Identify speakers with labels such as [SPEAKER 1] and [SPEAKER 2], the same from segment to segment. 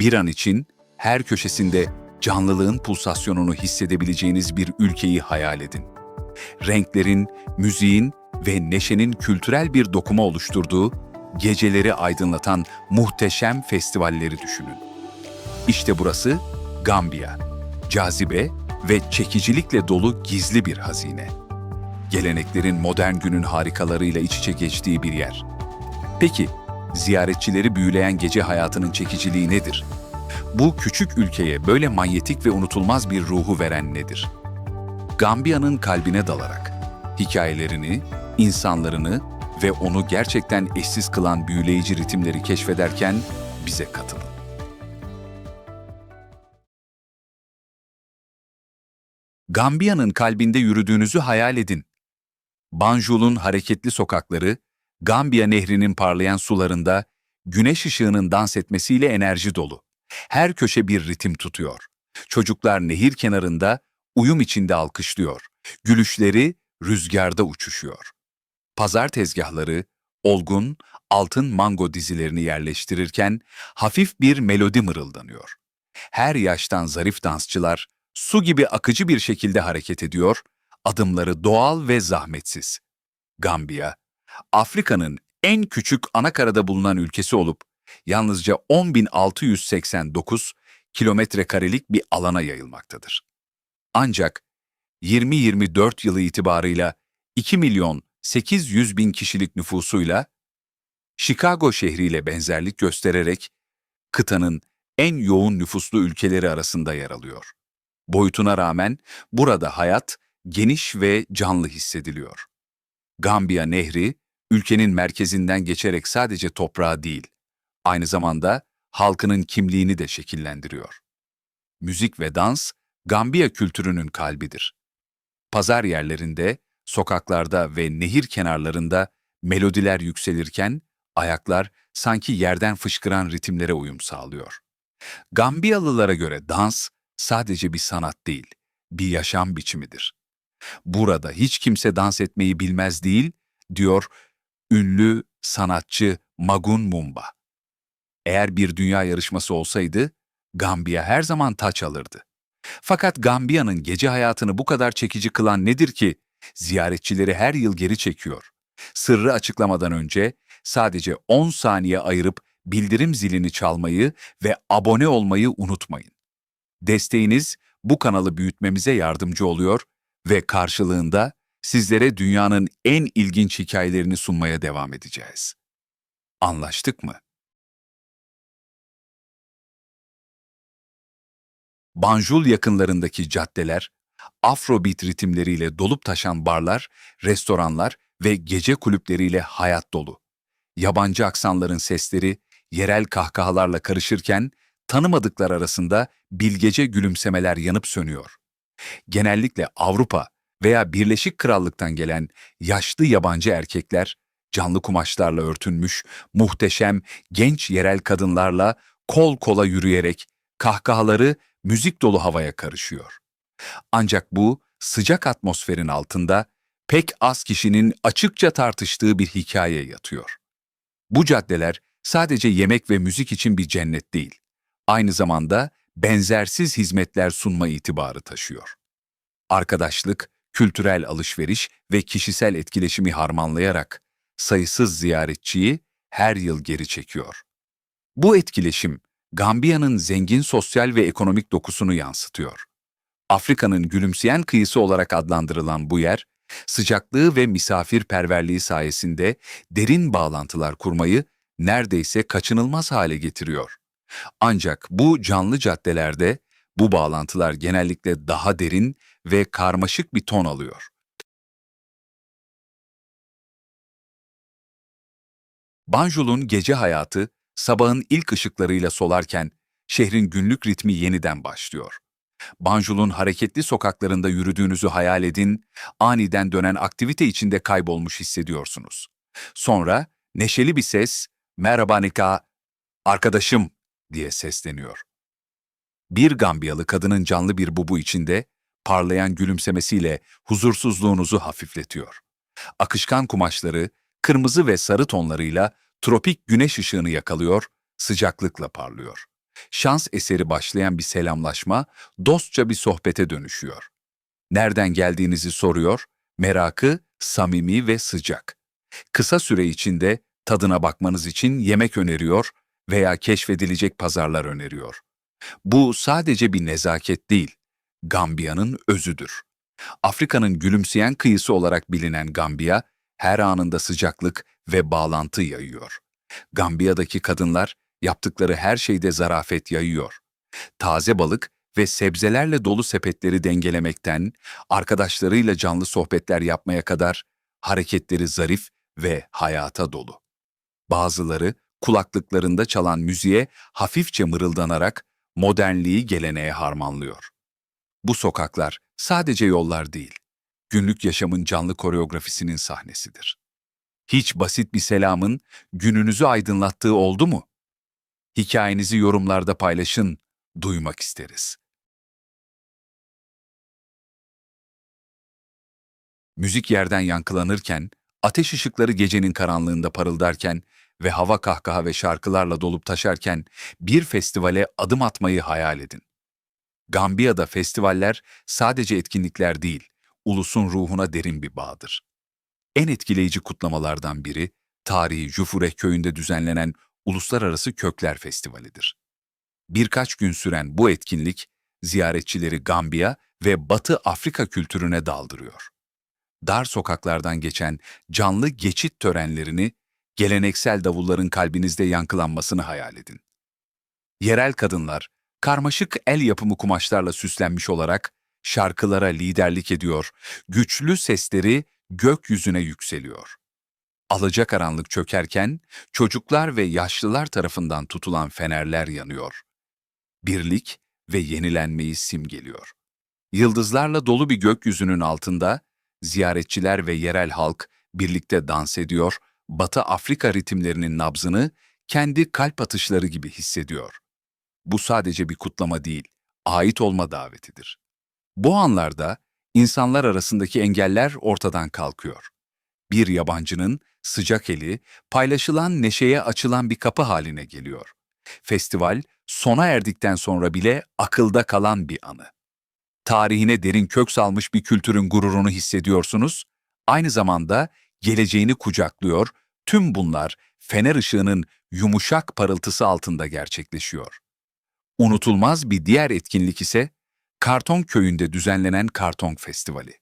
[SPEAKER 1] Bir an için her köşesinde canlılığın pulsasyonunu hissedebileceğiniz bir ülkeyi hayal edin. Renklerin, müziğin ve neşenin kültürel bir dokuma oluşturduğu, geceleri aydınlatan muhteşem festivalleri düşünün. İşte burası Gambiya. Cazibe ve çekicilikle dolu gizli bir hazine. Geleneklerin modern günün harikalarıyla iç içe geçtiği bir yer. Peki, ziyaretçileri büyüleyen gece hayatının çekiciliği nedir? Bu küçük ülkeye böyle manyetik ve unutulmaz bir ruhu veren nedir? Gambiya'nın kalbine dalarak hikayelerini, insanlarını ve onu gerçekten eşsiz kılan büyüleyici ritimleri keşfederken bize katılın. Gambiya'nın kalbinde yürüdüğünüzü hayal edin. Banjul'un hareketli sokakları, Gambiya Nehri'nin parlayan sularında güneş ışığının dans etmesiyle enerji dolu. Her köşe bir ritim tutuyor. Çocuklar nehir kenarında uyum içinde alkışlıyor. Gülüşleri rüzgarda uçuşuyor. Pazar tezgahları olgun, altın mango dizilerini yerleştirirken hafif bir melodi mırıldanıyor. Her yaştan zarif dansçılar su gibi akıcı bir şekilde hareket ediyor, adımları doğal ve zahmetsiz. Gambiya, Afrika'nın en küçük anakarada bulunan ülkesi olup yalnızca 10.689 kilometre karelik bir alana yayılmaktadır. Ancak 2024 yılı itibarıyla 2 milyon 800 bin kişilik nüfusuyla Chicago şehriyle benzerlik göstererek kıtanın en yoğun nüfuslu ülkeleri arasında yer alıyor. Boyutuna rağmen burada hayat geniş ve canlı hissediliyor. Gambiya Nehri, ülkenin merkezinden geçerek sadece toprağı değil, aynı zamanda halkının kimliğini de şekillendiriyor. Müzik ve dans, Gambiya kültürünün kalbidir. Pazar yerlerinde, sokaklarda ve nehir kenarlarında melodiler yükselirken, ayaklar sanki yerden fışkıran ritimlere uyum sağlıyor. Gambiyalılara göre dans sadece bir sanat değil, bir yaşam biçimidir. Burada hiç kimse dans etmeyi bilmez değil, diyor ünlü sanatçı Magun Mumba. Eğer bir dünya yarışması olsaydı, Gambiya her zaman taç alırdı. Fakat Gambiya'nın gece hayatını bu kadar çekici kılan nedir ki ziyaretçileri her yıl geri çekiyor? Sırrı açıklamadan önce sadece 10 saniye ayırıp bildirim zilini çalmayı ve abone olmayı unutmayın. Desteğiniz bu kanalı büyütmemize yardımcı oluyor ve karşılığında sizlere dünyanın en ilginç hikayelerini sunmaya devam edeceğiz. Anlaştık mı? Banjul yakınlarındaki caddeler, Afrobeat ritimleriyle dolup taşan barlar, restoranlar ve gece kulüpleriyle hayat dolu. Yabancı aksanların sesleri yerel kahkahalarla karışırken tanımadıklar arasında bilgece gülümsemeler yanıp sönüyor. Genellikle Avrupa veya Birleşik Krallık'tan gelen yaşlı yabancı erkekler canlı kumaşlarla örtünmüş muhteşem genç yerel kadınlarla kol kola yürüyerek kahkahaları müzik dolu havaya karışıyor. Ancak bu sıcak atmosferin altında pek az kişinin açıkça tartıştığı bir hikaye yatıyor. Bu caddeler sadece yemek ve müzik için bir cennet değil, aynı zamanda benzersiz hizmetler sunma itibarı taşıyor. Arkadaşlık, kültürel alışveriş ve kişisel etkileşimi harmanlayarak sayısız ziyaretçiyi her yıl geri çekiyor. Bu etkileşim, Gambiya'nın zengin sosyal ve ekonomik dokusunu yansıtıyor. Afrika'nın gülümseyen kıyısı olarak adlandırılan bu yer, sıcaklığı ve misafirperverliği sayesinde derin bağlantılar kurmayı neredeyse kaçınılmaz hale getiriyor. Ancak bu canlı caddelerde bu bağlantılar genellikle daha derin ve karmaşık bir ton alıyor. Banjul'un gece hayatı sabahın ilk ışıklarıyla solarken şehrin günlük ritmi yeniden başlıyor. Banjul'un hareketli sokaklarında yürüdüğünüzü hayal edin, aniden dönen aktivite içinde kaybolmuş hissediyorsunuz. Sonra neşeli bir ses, "Merhaba Nika, arkadaşım." diye sesleniyor. Bir Gambiyalı kadının canlı bir bubu içinde parlayan gülümsemesiyle huzursuzluğunuzu hafifletiyor. Akışkan kumaşları kırmızı ve sarı tonlarıyla tropik güneş ışığını yakalıyor, sıcaklıkla parlıyor. Şans eseri başlayan bir selamlaşma dostça bir sohbete dönüşüyor. Nereden geldiğinizi soruyor, merakı samimi ve sıcak. Kısa süre içinde tadına bakmanız için yemek öneriyor veya keşfedilecek pazarlar öneriyor. Bu sadece bir nezaket değil, Gambiya'nın özüdür. Afrika'nın gülümseyen kıyısı olarak bilinen Gambiya, her anında sıcaklık ve bağlantı yayıyor. Gambiya'daki kadınlar yaptıkları her şeyde zarafet yayıyor. Taze balık ve sebzelerle dolu sepetleri dengelemekten, arkadaşlarıyla canlı sohbetler yapmaya kadar hareketleri zarif ve hayata dolu. Bazıları kulaklıklarında çalan müziğe hafifçe mırıldanarak modernliği geleneğe harmanlıyor. Bu sokaklar sadece yollar değil, günlük yaşamın canlı koreografisinin sahnesidir. Hiç basit bir selamın gününüzü aydınlattığı oldu mu? Hikayenizi yorumlarda paylaşın, duymak isteriz. Müzik yerden yankılanırken, ateş ışıkları gecenin karanlığında parıldarken ve hava kahkaha ve şarkılarla dolup taşarken bir festivale adım atmayı hayal edin. Gambiya'da festivaller sadece etkinlikler değil, ulusun ruhuna derin bir bağdır. En etkileyici kutlamalardan biri, tarihi Jufure köyünde düzenlenen Uluslararası Kökler Festivali'dir. Birkaç gün süren bu etkinlik, ziyaretçileri Gambiya ve Batı Afrika kültürüne daldırıyor. Dar sokaklardan geçen canlı geçit törenlerini, geleneksel davulların kalbinizde yankılanmasını hayal edin. Yerel kadınlar, karmaşık el yapımı kumaşlarla süslenmiş olarak şarkılara liderlik ediyor, güçlü sesleri gökyüzüne yükseliyor. Alacakaranlık çökerken çocuklar ve yaşlılar tarafından tutulan fenerler yanıyor. Birlik ve yenilenmeyi simgeliyor. Yıldızlarla dolu bir gökyüzünün altında ziyaretçiler ve yerel halk birlikte dans ediyor, Batı Afrika ritimlerinin nabzını kendi kalp atışları gibi hissediyor. Bu sadece bir kutlama değil, ait olma davetidir. Bu anlarda insanlar arasındaki engeller ortadan kalkıyor. Bir yabancının sıcak eli, paylaşılan neşeye açılan bir kapı haline geliyor. Festival, sona erdikten sonra bile akılda kalan bir anı. Tarihine derin kök salmış bir kültürün gururunu hissediyorsunuz, aynı zamanda geleceğini kucaklıyor, tüm bunlar fener ışığının yumuşak parıltısı altında gerçekleşiyor. Unutulmaz bir diğer etkinlik ise Karton Köyü'nde düzenlenen Karton Festivali.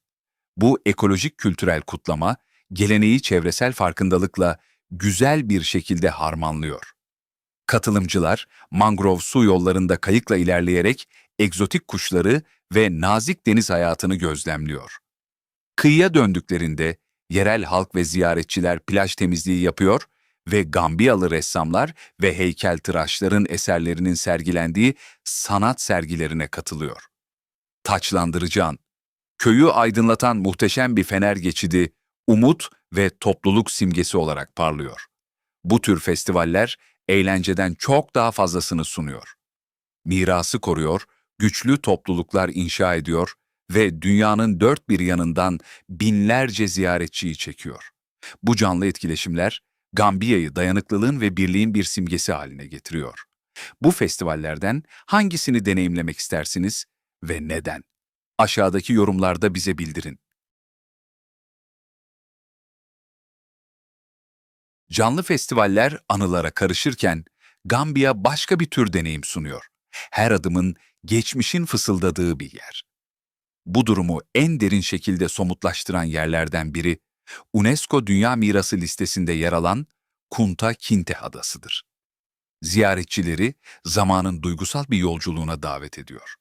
[SPEAKER 1] Bu ekolojik kültürel kutlama, geleneği çevresel farkındalıkla güzel bir şekilde harmanlıyor. Katılımcılar, mangrove su yollarında kayıkla ilerleyerek egzotik kuşları ve nazik deniz hayatını gözlemliyor. Kıyıya döndüklerinde yerel halk ve ziyaretçiler plaj temizliği yapıyor ve Gambiyalı ressamlar ve heykeltıraşların eserlerinin sergilendiği sanat sergilerine katılıyor. Taçlandırıcı an, köyü aydınlatan muhteşem bir fener geçidi, umut ve topluluk simgesi olarak parlıyor. Bu tür festivaller eğlenceden çok daha fazlasını sunuyor. Mirası koruyor, güçlü topluluklar inşa ediyor ve dünyanın dört bir yanından binlerce ziyaretçiyi çekiyor. Bu canlı etkileşimler Gambiya'yı dayanıklılığın ve birliğin bir simgesi haline getiriyor. Bu festivallerden hangisini deneyimlemek istersiniz ve neden? Aşağıdaki yorumlarda bize bildirin. Canlı festivaller anılara karışırken Gambiya başka bir tür deneyim sunuyor. Her adımın geçmişin fısıldadığı bir yer. Bu durumu en derin şekilde somutlaştıran yerlerden biri UNESCO Dünya Mirası listesinde yer alan Kunta Kinte Adası'dır. Ziyaretçileri zamanın duygusal bir yolculuğuna davet ediyor.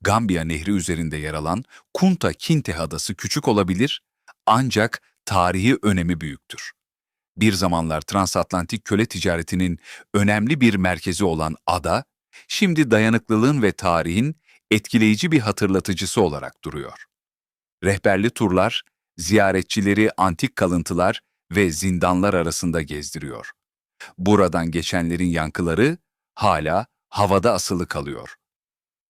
[SPEAKER 1] Gambiya Nehri üzerinde yer alan Kunta Kinte Adası küçük olabilir ancak tarihi önemi büyüktür. Bir zamanlar transatlantik köle ticaretinin önemli bir merkezi olan ada, şimdi dayanıklılığın ve tarihin etkileyici bir hatırlatıcısı olarak duruyor. Rehberli turlar, ziyaretçileri antik kalıntılar ve zindanlar arasında gezdiriyor. Buradan geçenlerin yankıları hala havada asılı kalıyor.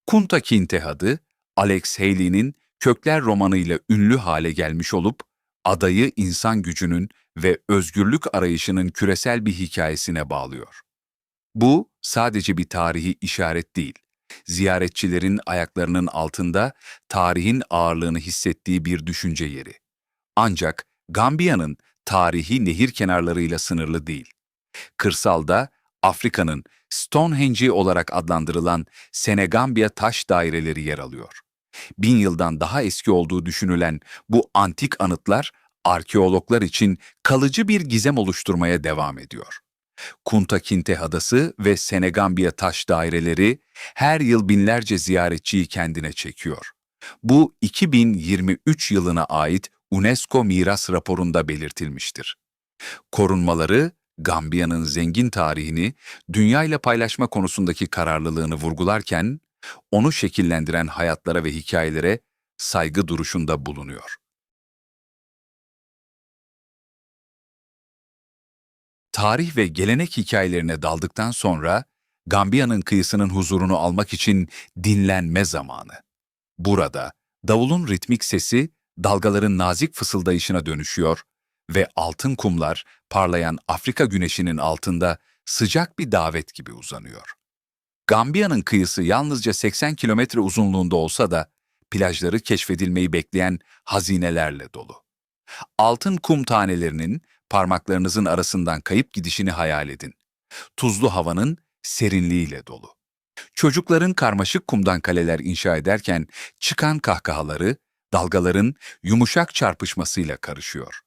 [SPEAKER 1] Kunta Kinte adı, Alex Haley'nin Kökler romanıyla ünlü hale gelmiş olup, adayı insan gücünün ve özgürlük arayışının küresel bir hikayesine bağlıyor. Bu sadece bir tarihi işaret değil. Ziyaretçilerin ayaklarının altında tarihin ağırlığını hissettiği bir düşünce yeri. Ancak Gambiya'nın tarihi nehir kenarlarıyla sınırlı değil. Kırsalda Afrika'nın Stonehenge olarak adlandırılan Senegambia taş daireleri yer alıyor. Bin yıldan daha eski olduğu düşünülen bu antik anıtlar arkeologlar için kalıcı bir gizem oluşturmaya devam ediyor. Kunta Kinte Adası ve Senegambia taş daireleri her yıl binlerce ziyaretçiyi kendine çekiyor. Bu 2023 yılına ait UNESCO miras raporunda belirtilmiştir. Korunmaları Gambiya'nın zengin tarihini dünyayla paylaşma konusundaki kararlılığını vurgularken, onu şekillendiren hayatlara ve hikayelere saygı duruşunda bulunuyor. Tarih ve gelenek hikayelerine daldıktan sonra, Gambiya'nın kıyısının huzurunu almak için dinlenme zamanı. Burada, davulun ritmik sesi, dalgaların nazik fısıldayışına dönüşüyor ve altın kumlar parlayan Afrika güneşinin altında sıcak bir davet gibi uzanıyor. Gambiya'nın kıyısı yalnızca 80 kilometre uzunluğunda olsa da plajları keşfedilmeyi bekleyen hazinelerle dolu. Altın kum tanelerinin parmaklarınızın arasından kayıp gidişini hayal edin. Tuzlu havanın serinliğiyle dolu. Çocukların karmaşık kumdan kaleler inşa ederken çıkan kahkahaları dalgaların yumuşak çarpışmasıyla karışıyor.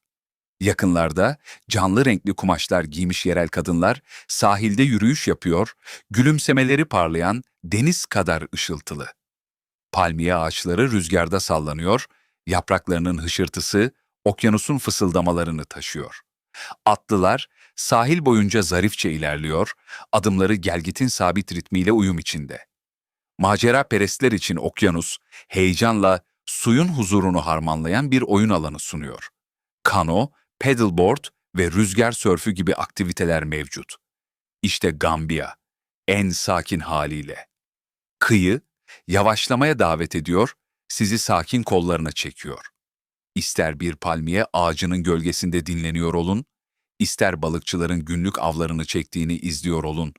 [SPEAKER 1] Yakınlarda canlı renkli kumaşlar giymiş yerel kadınlar sahilde yürüyüş yapıyor, gülümsemeleri parlayan deniz kadar ışıltılı. Palmiye ağaçları rüzgarda sallanıyor, yapraklarının hışırtısı okyanusun fısıldamalarını taşıyor. Atlılar sahil boyunca zarifçe ilerliyor, adımları gelgitin sabit ritmiyle uyum içinde. Macera perestler için okyanus, heyecanla suyun huzurunu harmanlayan bir oyun alanı sunuyor. Kano, paddleboard ve rüzgar sörfü gibi aktiviteler mevcut. İşte Gambiya, en sakin haliyle. Kıyı, yavaşlamaya davet ediyor, sizi sakin kollarına çekiyor. İster bir palmiye ağacının gölgesinde dinleniyor olun, ister balıkçıların günlük avlarını çektiğini izliyor olun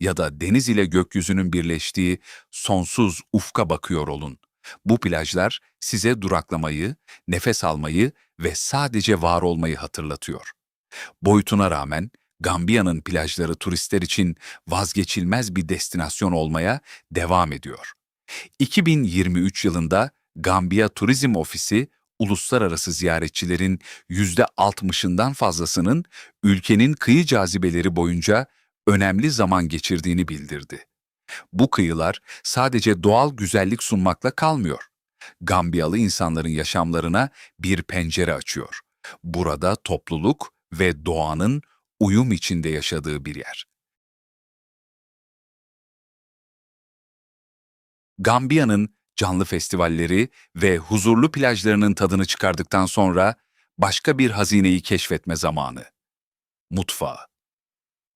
[SPEAKER 1] ya da deniz ile gökyüzünün birleştiği sonsuz ufka bakıyor olun. Bu plajlar size duraklamayı, nefes almayı ve sadece var olmayı hatırlatıyor. Boyutuna rağmen Gambiya'nın plajları turistler için vazgeçilmez bir destinasyon olmaya devam ediyor. 2023 yılında Gambiya Turizm Ofisi, uluslararası ziyaretçilerin %60'ından fazlasının ülkenin kıyı cazibeleri boyunca önemli zaman geçirdiğini bildirdi. Bu kıyılar sadece doğal güzellik sunmakla kalmıyor. Gambiyalı insanların yaşamlarına bir pencere açıyor. Burada topluluk ve doğanın uyum içinde yaşadığı bir yer. Gambiya'nın canlı festivalleri ve huzurlu plajlarının tadını çıkardıktan sonra başka bir hazineyi keşfetme zamanı. Mutfağı.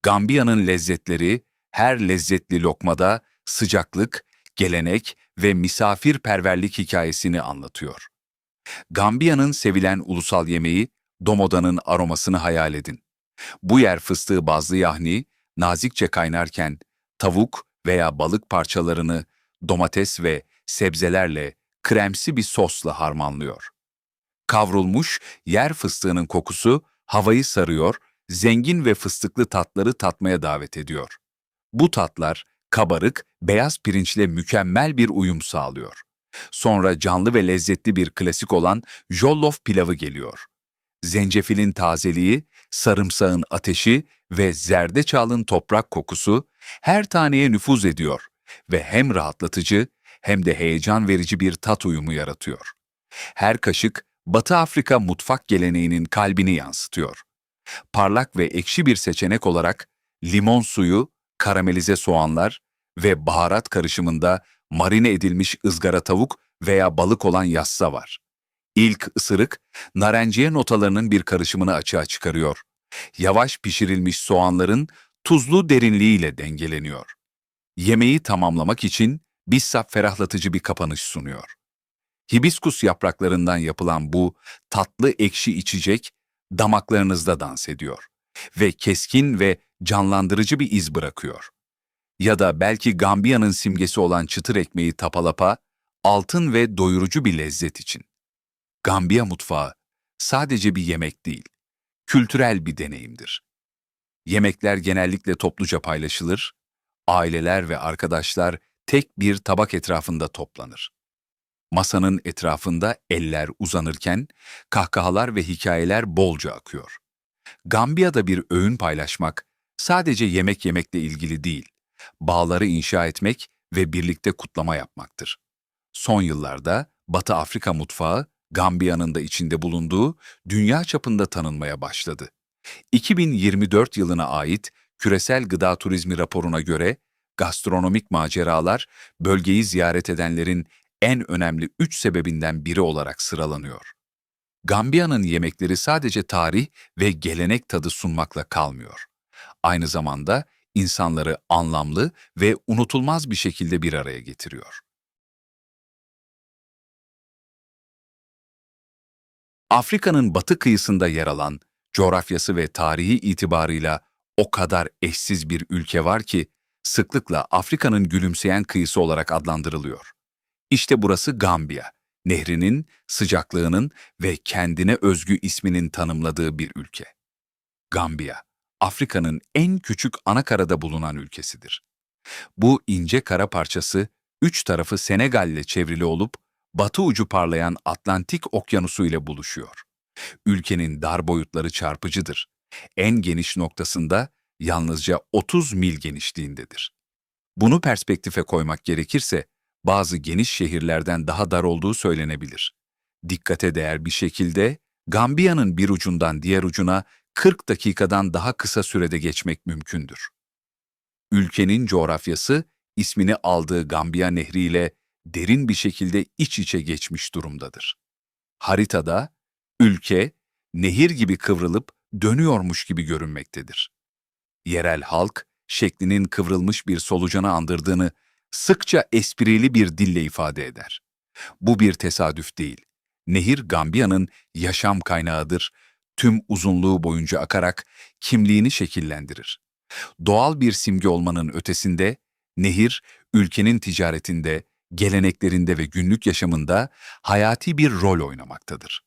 [SPEAKER 1] Gambiya'nın lezzetleri her lezzetli lokmada sıcaklık, gelenek ve misafirperverlik hikayesini anlatıyor. Gambiya'nın sevilen ulusal yemeği domoda'nın aromasını hayal edin. Bu yer fıstığı bazlı yahni nazikçe kaynarken tavuk veya balık parçalarını domates ve sebzelerle kremsi bir sosla harmanlıyor. Kavrulmuş yer fıstığının kokusu havayı sarıyor, zengin ve fıstıklı tatları tatmaya davet ediyor. Bu tatlar kabarık, beyaz pirinçle mükemmel bir uyum sağlıyor. Sonra canlı ve lezzetli bir klasik olan jollof pilavı geliyor. Zencefilin tazeliği, sarımsağın ateşi ve zerdeçalın toprak kokusu her taneye nüfuz ediyor ve hem rahatlatıcı hem de heyecan verici bir tat uyumu yaratıyor. Her kaşık Batı Afrika mutfak geleneğinin kalbini yansıtıyor. Parlak ve ekşi bir seçenek olarak limon suyu, karamelize soğanlar ve baharat karışımında marine edilmiş ızgara tavuk veya balık olan yassa var. İlk ısırık, narenciye notalarının bir karışımını açığa çıkarıyor. Yavaş pişirilmiş soğanların tuzlu derinliğiyle dengeleniyor. Yemeği tamamlamak için bizzat ferahlatıcı bir kapanış sunuyor. Hibiskus yapraklarından yapılan bu tatlı ekşi içecek damaklarınızda dans ediyor ve keskin ve canlandırıcı bir iz bırakıyor. Ya da belki Gambiya'nın simgesi olan çıtır ekmeği tapalapa, altın ve doyurucu bir lezzet için. Gambiya mutfağı sadece bir yemek değil, kültürel bir deneyimdir. Yemekler genellikle topluca paylaşılır, aileler ve arkadaşlar tek bir tabak etrafında toplanır. Masanın etrafında eller uzanırken kahkahalar ve hikayeler bolca akıyor. Gambiya'da bir öğün paylaşmak sadece yemek yemekle ilgili değil, bağları inşa etmek ve birlikte kutlama yapmaktır. Son yıllarda Batı Afrika mutfağı Gambiya'nın da içinde bulunduğu dünya çapında tanınmaya başladı. 2024 yılına ait Küresel Gıda Turizmi raporuna göre gastronomik maceralar bölgeyi ziyaret edenlerin en önemli üç sebebinden biri olarak sıralanıyor. Gambiya'nın yemekleri sadece tarih ve gelenek tadı sunmakla kalmıyor. Aynı zamanda insanları anlamlı ve unutulmaz bir şekilde bir araya getiriyor. Afrika'nın batı kıyısında yer alan, coğrafyası ve tarihi itibarıyla o kadar eşsiz bir ülke var ki, sıklıkla Afrika'nın gülümseyen kıyısı olarak adlandırılıyor. İşte burası Gambiya, nehrinin, sıcaklığının ve kendine özgü isminin tanımladığı bir ülke. Gambiya, Afrika'nın en küçük anakarada bulunan ülkesidir. Bu ince kara parçası, üç tarafı Senegal ile çevrili olup, batı ucu parlayan Atlantik Okyanusu ile buluşuyor. Ülkenin dar boyutları çarpıcıdır. En geniş noktasında yalnızca 30 mil genişliğindedir. Bunu perspektife koymak gerekirse, bazı geniş şehirlerden daha dar olduğu söylenebilir. Dikkate değer bir şekilde, Gambiya'nın bir ucundan diğer ucuna 40 dakikadan daha kısa sürede geçmek mümkündür. Ülkenin coğrafyası, ismini aldığı Gambiya Nehri ile derin bir şekilde iç içe geçmiş durumdadır. Haritada, ülke, nehir gibi kıvrılıp dönüyormuş gibi görünmektedir. Yerel halk, şeklinin kıvrılmış bir solucanı andırdığını sıkça esprili bir dille ifade eder. Bu bir tesadüf değil. Nehir Gambiya'nın yaşam kaynağıdır, tüm uzunluğu boyunca akarak kimliğini şekillendirir. Doğal bir simge olmanın ötesinde, nehir, ülkenin ticaretinde, geleneklerinde ve günlük yaşamında hayati bir rol oynamaktadır.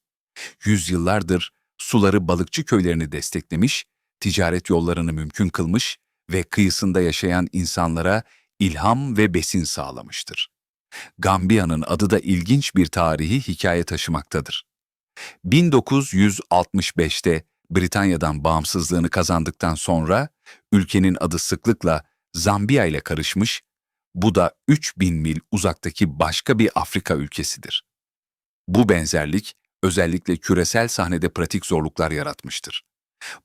[SPEAKER 1] Yüzyıllardır suları balıkçı köylerini desteklemiş, ticaret yollarını mümkün kılmış ve kıyısında yaşayan insanlara ilham ve besin sağlamıştır. Gambiya'nın adı da ilginç bir tarihi hikaye taşımaktadır. 1965'te Britanya'dan bağımsızlığını kazandıktan sonra ülkenin adı sıklıkla Zambiya ile karışmış, bu da 3000 mil uzaktaki başka bir Afrika ülkesidir. Bu benzerlik özellikle küresel sahnede pratik zorluklar yaratmıştır.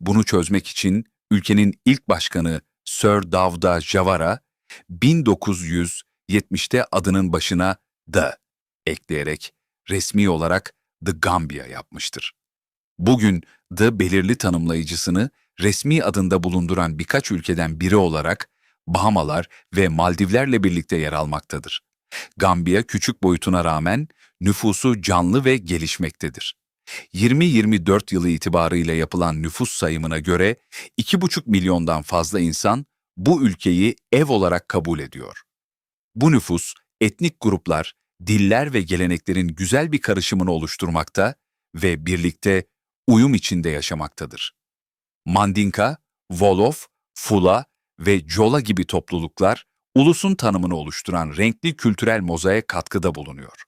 [SPEAKER 1] Bunu çözmek için ülkenin ilk başkanı Sir Davda Javara 1970'te adının başına The ekleyerek resmi olarak The Gambia yapmıştır. Bugün The belirli tanımlayıcısını resmi adında bulunduran birkaç ülkeden biri olarak Bahamalar ve Maldivlerle birlikte yer almaktadır. Gambiya küçük boyutuna rağmen nüfusu canlı ve gelişmektedir. 2024 yılı itibarıyla yapılan nüfus sayımına göre 2,5 milyondan fazla insan bu ülkeyi ev olarak kabul ediyor. Bu nüfus, etnik gruplar, diller ve geleneklerin güzel bir karışımını oluşturmakta ve birlikte uyum içinde yaşamaktadır. Mandinka, Wolof, Fula ve Jola gibi topluluklar, ulusun tanımını oluşturan renkli kültürel mozaiğe katkıda bulunuyor.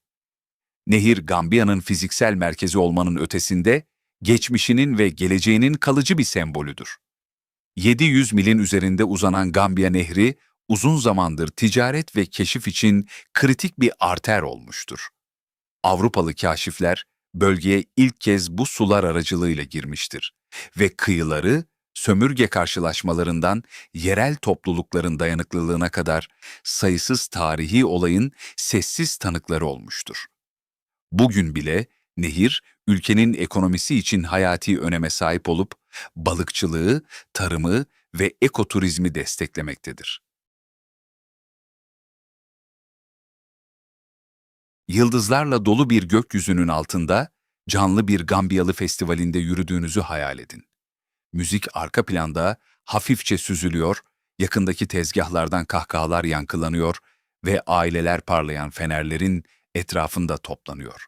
[SPEAKER 1] Nehir Gambiya'nın fiziksel merkezi olmanın ötesinde, geçmişinin ve geleceğinin kalıcı bir sembolüdür. 700 milin üzerinde uzanan Gambiya Nehri, uzun zamandır ticaret ve keşif için kritik bir arter olmuştur. Avrupalı kaşifler, bölgeye ilk kez bu sular aracılığıyla girmiştir ve kıyıları, sömürge karşılaşmalarından yerel toplulukların dayanıklılığına kadar sayısız tarihi olayın sessiz tanıkları olmuştur. Bugün bile nehir, ülkenin ekonomisi için hayati öneme sahip olup, balıkçılığı, tarımı ve ekoturizmi desteklemektedir. Yıldızlarla dolu bir gökyüzünün altında, canlı bir Gambiyalı festivalinde yürüdüğünüzü hayal edin. Müzik arka planda, hafifçe süzülüyor, yakındaki tezgahlardan kahkahalar yankılanıyor ve aileler parlayan fenerlerin etrafında toplanıyor.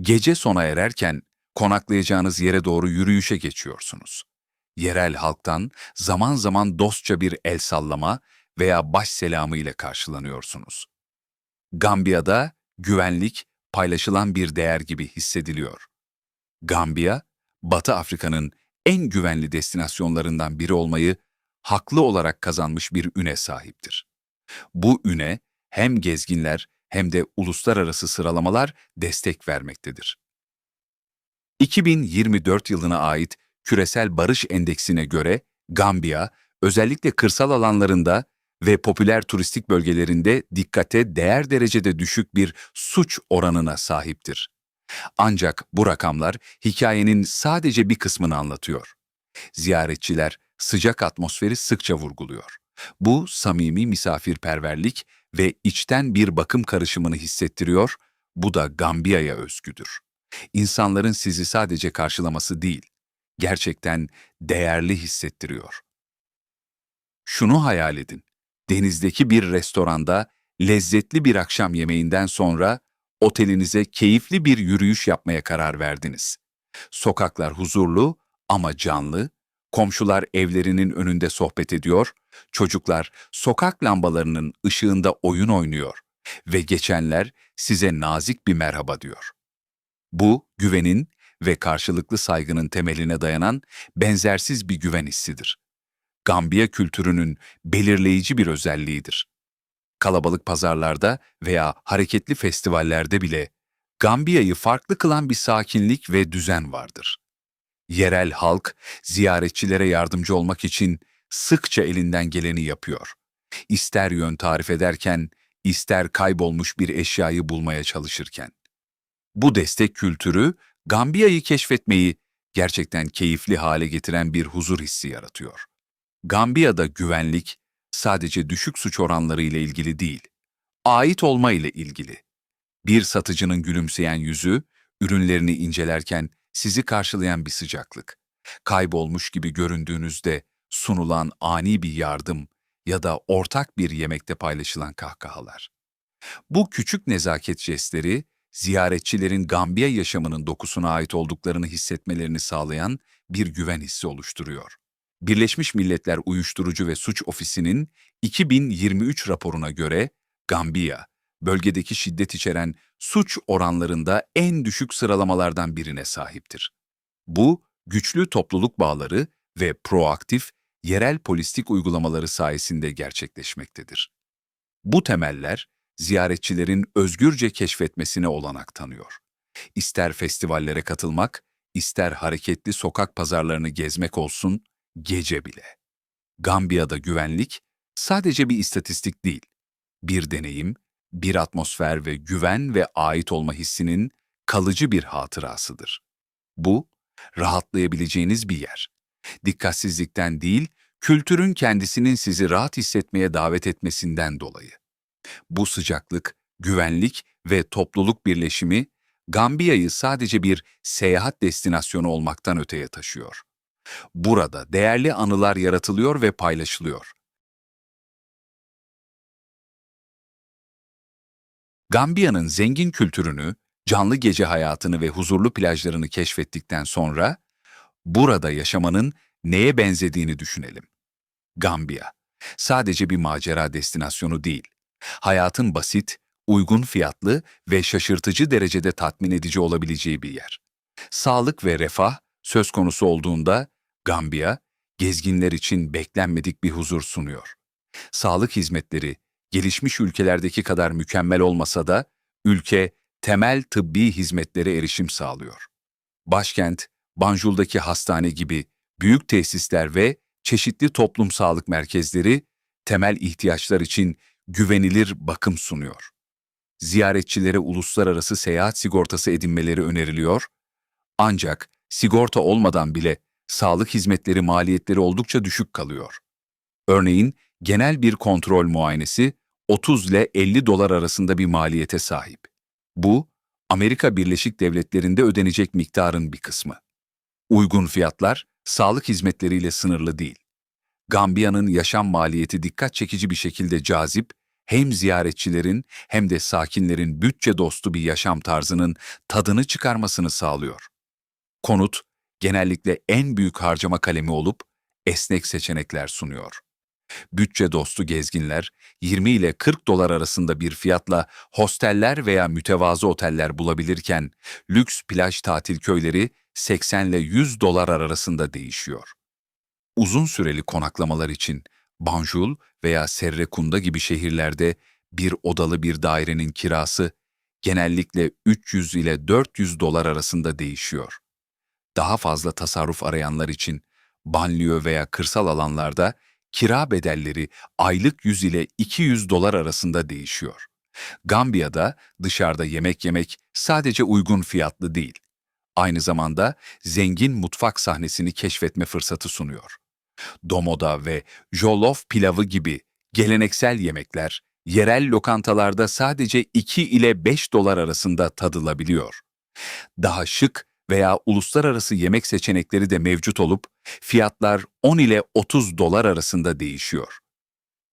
[SPEAKER 1] Gece sona ererken konaklayacağınız yere doğru yürüyüşe geçiyorsunuz. Yerel halktan zaman zaman dostça bir el sallama veya baş selamı ile karşılanıyorsunuz. Gambiya'da güvenlik paylaşılan bir değer gibi hissediliyor. Gambiya, Batı Afrika'nın en güvenli destinasyonlarından biri olmayı haklı olarak kazanmış bir üne sahiptir. Bu üne hem gezginler hem de uluslararası sıralamalar destek vermektedir. 2024 yılına ait Küresel Barış Endeksine göre Gambiya, özellikle kırsal alanlarında ve popüler turistik bölgelerinde dikkate değer derecede düşük bir suç oranına sahiptir. Ancak bu rakamlar hikayenin sadece bir kısmını anlatıyor. Ziyaretçiler sıcak atmosferi sıkça vurguluyor. Bu samimi misafirperverlik ve içten bir bakım karışımını hissettiriyor, bu da Gambiya'ya özgüdür. İnsanların sizi sadece karşılaması değil, gerçekten değerli hissettiriyor. Şunu hayal edin, denizdeki bir restoranda lezzetli bir akşam yemeğinden sonra otelinize keyifli bir yürüyüş yapmaya karar verdiniz. Sokaklar huzurlu ama canlı, komşular evlerinin önünde sohbet ediyor, çocuklar sokak lambalarının ışığında oyun oynuyor ve geçenler size nazik bir merhaba diyor. Bu, güvenin ve karşılıklı saygının temeline dayanan benzersiz bir güven hissidir. Gambiya kültürünün belirleyici bir özelliğidir. Kalabalık pazarlarda veya hareketli festivallerde bile Gambiya'yı farklı kılan bir sakinlik ve düzen vardır. Yerel halk ziyaretçilere yardımcı olmak için sıkça elinden geleni yapıyor. İster yön tarif ederken, ister kaybolmuş bir eşyayı bulmaya çalışırken. Bu destek kültürü Gambiya'yı keşfetmeyi gerçekten keyifli hale getiren bir huzur hissi yaratıyor. Gambiya'da güvenlik sadece düşük suç oranları ile ilgili değil, ait olma ile ilgili. Bir satıcının gülümseyen yüzü, ürünlerini incelerken sizi karşılayan bir sıcaklık. Kaybolmuş gibi göründüğünüzde sunulan ani bir yardım ya da ortak bir yemekte paylaşılan kahkahalar. Bu küçük nezaket jestleri, ziyaretçilerin Gambiya yaşamının dokusuna ait olduklarını hissetmelerini sağlayan bir güven hissi oluşturuyor. Birleşmiş Milletler Uyuşturucu ve Suç Ofisi'nin 2023 raporuna göre Gambiya, bölgedeki şiddet içeren suç oranlarında en düşük sıralamalardan birine sahiptir. Bu, güçlü topluluk bağları ve proaktif, yerel polistik uygulamaları sayesinde gerçekleşmektedir. Bu temeller, ziyaretçilerin özgürce keşfetmesine olanak tanıyor. İster festivallere katılmak, ister hareketli sokak pazarlarını gezmek olsun, gece bile. Gambiya'da güvenlik sadece bir istatistik değil, bir deneyim, bir atmosfer ve güven ve ait olma hissinin kalıcı bir hatırasıdır. Bu, rahatlayabileceğiniz bir yer. Dikkatsizlikten değil, kültürün kendisinin sizi rahat hissetmeye davet etmesinden dolayı. Bu sıcaklık, güvenlik ve topluluk birleşimi, Gambiya'yı sadece bir seyahat destinasyonu olmaktan öteye taşıyor. Burada değerli anılar yaratılıyor ve paylaşılıyor. Gambiya'nın zengin kültürünü, canlı gece hayatını ve huzurlu plajlarını keşfettikten sonra, burada yaşamanın neye benzediğini düşünelim. Gambiya, sadece bir macera destinasyonu değil, hayatın basit, uygun fiyatlı ve şaşırtıcı derecede tatmin edici olabileceği bir yer. Sağlık ve refah söz konusu olduğunda Gambiya, gezginler için beklenmedik bir huzur sunuyor. Sağlık hizmetleri, gelişmiş ülkelerdeki kadar mükemmel olmasa da, ülke temel tıbbi hizmetlere erişim sağlıyor. Başkent, Banjul'daki hastane gibi büyük tesisler ve çeşitli toplum sağlık merkezleri temel ihtiyaçlar için güvenilir bakım sunuyor. Ziyaretçilere uluslararası seyahat sigortası edinmeleri öneriliyor, ancak sigorta olmadan bile sağlık hizmetleri maliyetleri oldukça düşük kalıyor. Örneğin genel bir kontrol muayenesi 30 ile 50 dolar arasında bir maliyete sahip. Bu, Amerika Birleşik Devletleri'nde ödenecek miktarın bir kısmı. Uygun fiyatlar, sağlık hizmetleriyle sınırlı değil. Gambiya'nın yaşam maliyeti dikkat çekici bir şekilde cazip, hem ziyaretçilerin hem de sakinlerin bütçe dostu bir yaşam tarzının tadını çıkarmasını sağlıyor. Konut, genellikle en büyük harcama kalemi olup esnek seçenekler sunuyor. Bütçe dostu gezginler 20 ile 40 dolar arasında bir fiyatla hosteller veya mütevazı oteller bulabilirken lüks plaj tatil köyleri 80 ile 100 dolar arasında değişiyor. Uzun süreli konaklamalar için Banjul veya Serrekunda gibi şehirlerde bir odalı bir dairenin kirası genellikle 300 ile 400 dolar arasında değişiyor. Daha fazla tasarruf arayanlar için banliyö veya kırsal alanlarda kira bedelleri aylık 100 ile 200 dolar arasında değişiyor. Gambiya'da dışarıda yemek yemek sadece uygun fiyatlı değil, aynı zamanda zengin mutfak sahnesini keşfetme fırsatı sunuyor. Domoda ve jollof pilavı gibi geleneksel yemekler yerel lokantalarda sadece 2 ile 5 dolar arasında tadılabiliyor. Daha şık veya uluslararası yemek seçenekleri de mevcut olup fiyatlar 10 ile 30 dolar arasında değişiyor.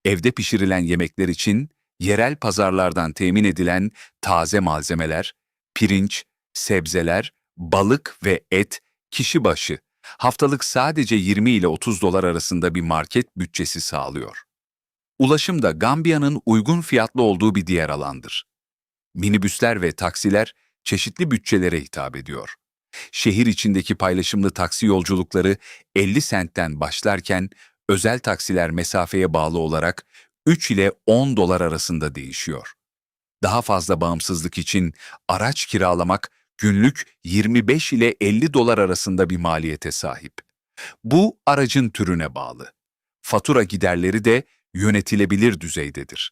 [SPEAKER 1] Evde pişirilen yemekler için yerel pazarlardan temin edilen taze malzemeler, pirinç, sebzeler, balık ve et kişi başı haftalık sadece 20 ile 30 dolar arasında bir market bütçesi sağlıyor. Ulaşım da Gambiya'nın uygun fiyatlı olduğu bir diğer alandır. Minibüsler ve taksiler çeşitli bütçelere hitap ediyor. Şehir içindeki paylaşımlı taksi yolculukları 50 sentten başlarken özel taksiler mesafeye bağlı olarak 3 ile 10 dolar arasında değişiyor. Daha fazla bağımsızlık için araç kiralamak günlük 25 ile 50 dolar arasında bir maliyete sahip. Bu aracın türüne bağlı. Fatura giderleri de yönetilebilir düzeydedir.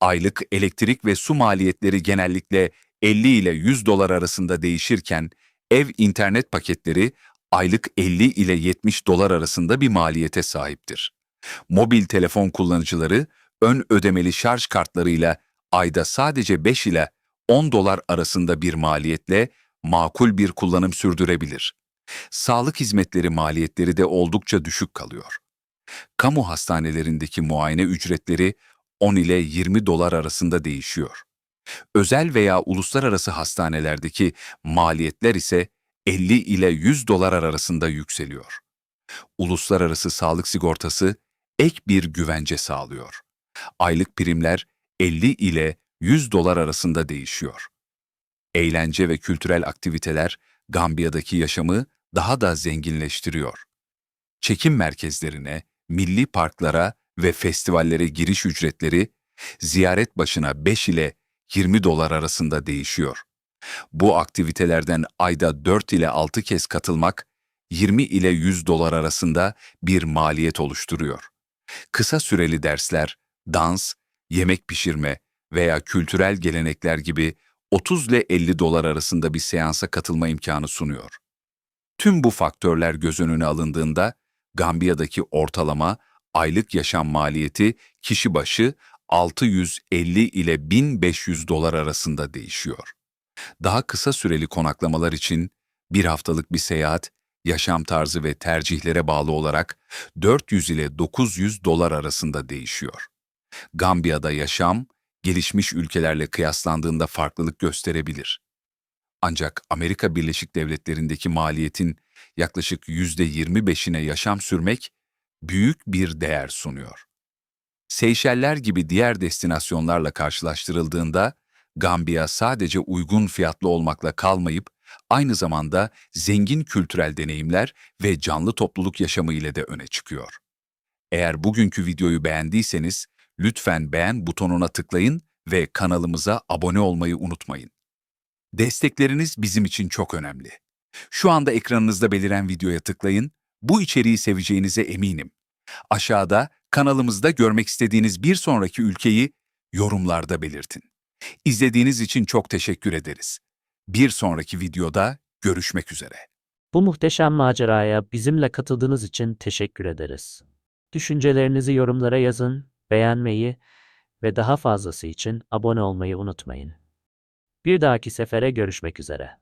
[SPEAKER 1] Aylık elektrik ve su maliyetleri genellikle 50 ile 100 dolar arasında değişirken ev internet paketleri aylık 50 ile 70 dolar arasında bir maliyete sahiptir. Mobil telefon kullanıcıları ön ödemeli şarj kartlarıyla ayda sadece 5 ile 10 dolar arasında bir maliyetle makul bir kullanım sürdürebilir. Sağlık hizmetleri maliyetleri de oldukça düşük kalıyor. Kamu hastanelerindeki muayene ücretleri 10 ile 20 dolar arasında değişiyor. Özel veya uluslararası hastanelerdeki maliyetler ise 50 ile 100 dolar arasında yükseliyor. Uluslararası sağlık sigortası ek bir güvence sağlıyor. Aylık primler 50 ile 100 dolar arasında değişiyor. Eğlence ve kültürel aktiviteler Gambiya'daki yaşamı daha da zenginleştiriyor. Çekim merkezlerine, milli parklara ve festivallere giriş ücretleri ziyaret başına 5 ile 20 dolar arasında değişiyor. Bu aktivitelerden ayda 4 ile 6 kez katılmak 20 ile 100 dolar arasında bir maliyet oluşturuyor. Kısa süreli dersler, dans, yemek pişirme veya kültürel gelenekler gibi 30 ile 50 dolar arasında bir seansa katılma imkanı sunuyor. Tüm bu faktörler göz önüne alındığında Gambiya'daki ortalama aylık yaşam maliyeti kişi başı 650 ile 1500 dolar arasında değişiyor. Daha kısa süreli konaklamalar için bir haftalık bir seyahat, yaşam tarzı ve tercihlere bağlı olarak 400 ile 900 dolar arasında değişiyor. Gambiya'da yaşam, gelişmiş ülkelerle kıyaslandığında farklılık gösterebilir. Ancak Amerika Birleşik Devletleri'ndeki maliyetin yaklaşık %25'ine yaşam sürmek büyük bir değer sunuyor. Seyşeller gibi diğer destinasyonlarla karşılaştırıldığında Gambiya sadece uygun fiyatlı olmakla kalmayıp aynı zamanda zengin kültürel deneyimler ve canlı topluluk yaşamı ile de öne çıkıyor. Eğer bugünkü videoyu beğendiyseniz lütfen beğen butonuna tıklayın ve kanalımıza abone olmayı unutmayın. Destekleriniz bizim için çok önemli. Şu anda ekranınızda beliren videoya tıklayın, bu içeriği seveceğinize eminim. Aşağıda kanalımızda görmek istediğiniz bir sonraki ülkeyi yorumlarda belirtin. İzlediğiniz için çok teşekkür ederiz. Bir sonraki videoda görüşmek üzere.
[SPEAKER 2] Bu muhteşem maceraya bizimle katıldığınız için teşekkür ederiz. Düşüncelerinizi yorumlara yazın, beğenmeyi ve daha fazlası için abone olmayı unutmayın. Bir dahaki sefere görüşmek üzere.